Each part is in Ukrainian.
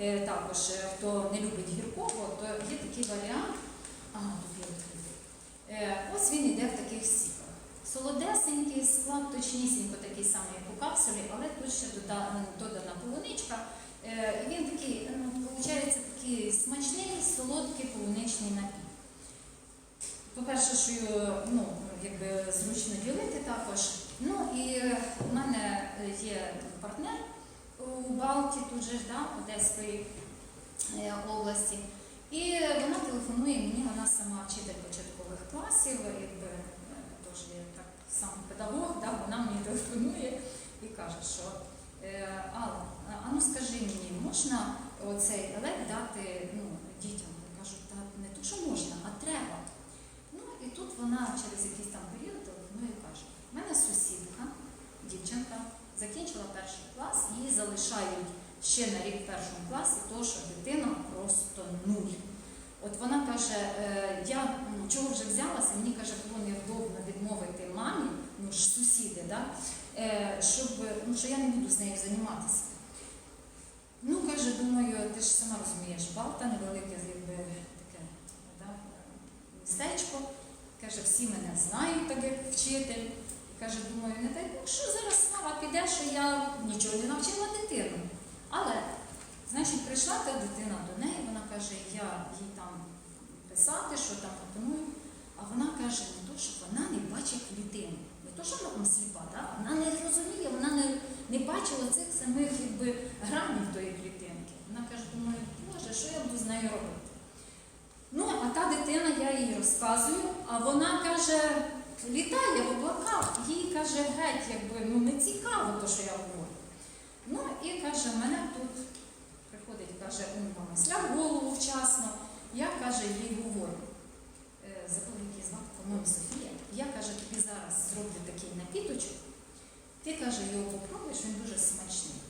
е, також е, хто не любить гіркого, то є такий варіант. Є. Е, Ось він іде в таких сіках. Солодесенький склад, точнісінько такий самий, як у капсулі, але тут ще дода- додана полуничка. І він такий, ну, виходить, такий смачний, солодкий полуничний напій. По-перше, що його ну, якби зручно ділити також. Ну і у мене є партнер у Балті, тут же да, Одеської е, області. І вона телефонує мені, вона сама вчитель початкових класів, якби е, тож є так сам педагог, да, вона мені телефонує і каже, що е, Алла, а ну скажи мені, можна оцей елек дати ну, дітям? Я кажу, та не то, що можна, а треба. Ну і тут вона через якийсь там період телефонує і каже: в мене сусідка, дівчинка, закінчила перший клас, її залишають ще на рік в першому класі, тому що дитина просто нуль. От вона каже, е, я чого вже взялася, мені каже, було невдобно відмовити мамі, ну ж сусіди, да? е, щоб, ну, що я не буду з нею займатися. Ну, каже, думаю, ти ж сама розумієш, Балта невелике, якби таке да, містечко. Каже, всі мене знають, так як вчитель. І каже, думаю, не дай Бог, що зараз слава я нічого не навчила дитину. Але, значить, прийшла та дитина до неї, вона каже, я їй там писати, що там пропоную. А вона каже, не то, що вона не бачить клітину. Не то, що вона там сліпа, да? вона не розуміє, вона не, не бачила цих самих якби, гранів тої клітинки. Вона каже, думаю, Боже, що я буду з нею робити? Ну, а та дитина, я їй розказую, а вона каже, літає в облаках, їй каже, геть, якби ну не цікаво, то, що я говорю. Ну і каже, мене тут приходить, каже, умка мисля в голову вчасно. Я каже, їй говорю, е, її звати, по-моєму, Софія. Я каже, тобі зараз зроблю такий напіточок. Ти каже, його попробуєш, він дуже смачний.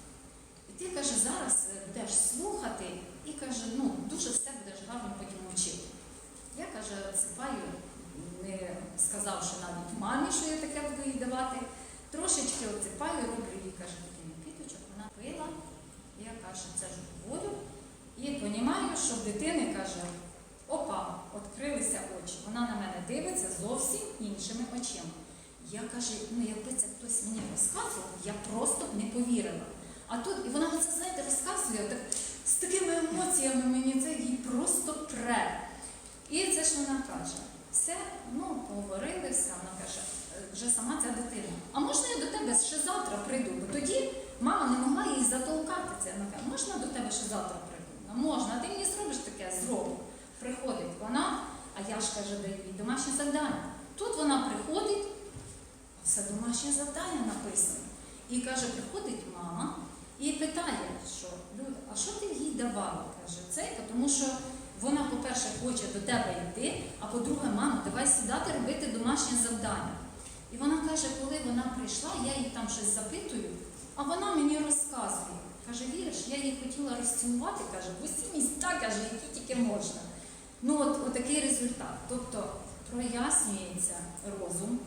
І ти каже, зараз е, будеш слухати і каже, ну дуже все будеш гарно потім вчити. Я каже, сипаю, не сказавши навіть мамі, що я таке буду їй давати. Трошечки оципаю, роблю їй, каже, такий напіточок, вона пила. Я каже, це ж говорю. І розумію, що в дитини каже, опа, відкрилися очі. Вона на мене дивиться зовсім іншими очима. Я каже, ну якби це хтось мені розказував, я просто б не повірила. А тут, і вона це, знаєте, розказує так, з такими емоціями мені це їй просто пре. І це ж вона каже, все, ну, поговорили, все, вона каже, «Е, вже сама ця дитина. А можна я до тебе ще завтра прийду? Бо тоді мама не могла їй затолкати це. Вона каже, можна до тебе ще завтра прийду? «Ну, можна, ти мені зробиш таке, зроблю. Приходить вона, а я ж каже, даю їй домашнє завдання. Тут вона приходить, все домашнє завдання написано. І каже, приходить мама і питає, що Люда, а що ти їй давала? Каже, це, тому що вона, по-перше, хоче до тебе йти, а по-друге, мама, давай сідати робити домашнє завдання. І вона каже, коли вона прийшла, я їй там щось запитую, а вона мені розказує. Каже, віриш, я її хотіла розцілувати, каже, в усі міста, каже, які тільки можна. Ну, от, от такий результат. Тобто прояснюється розум,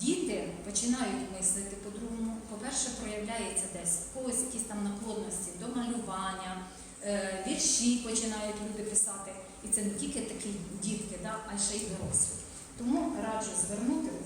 діти починають мислити по-другому. По-перше, проявляється десь когось якісь там наклонності до малювання, е, вірші починають люди писати. І це не тільки такі дітки, да, а ще й дорослі. Тому раджу звернути увагу.